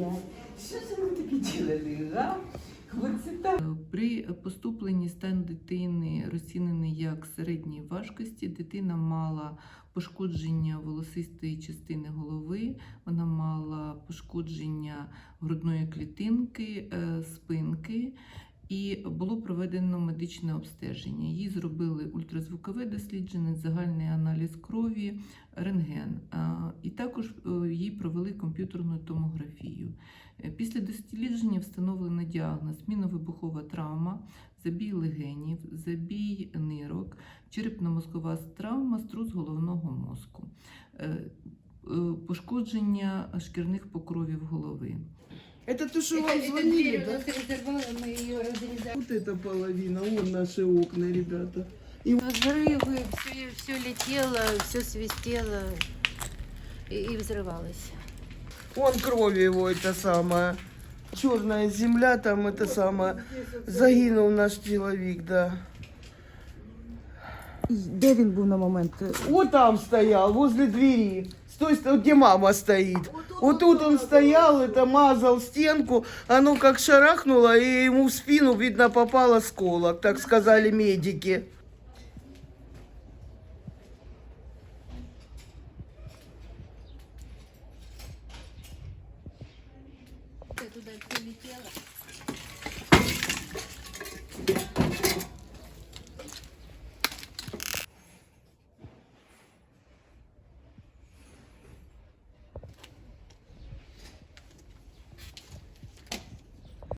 стоять. Що ж ви таке делали, га? При поступленні стан дитини розцінений як середньої важкості. Дитина мала пошкодження волосистої частини голови, вона мала пошкодження грудної клітинки, е, спинки. І було проведено медичне обстеження. Їй зробили ультразвукове дослідження, загальний аналіз крові, рентген А, І також е, їй провели комп'ютерну томографію. Е, Після дослідження встановлено діагноз міновибухова травма, забій легенів, забій нирок, черепно-мозкова травма, струс головного мозку, е, е, пошкодження шкірних покровів голови. Это то, что вам Это, это звонили, дверь у да? нас разорвала, мы ее организовали. Вот эта половина, вон наши окна, ребята. Взрывы, все, все летело, все свистело И, и взрывалось. Вон крови его это самое. Черная земля, там это самое. Загинул наш человек, да. Де він був на момент? Вот там стоял, возле двери. С той стороны, где мама стоит. Вот тут он стоял, это мазал стенку. Оно как шарахнуло, и ему в спину, видно, попал осколок, так сказали медики. туда прилетела.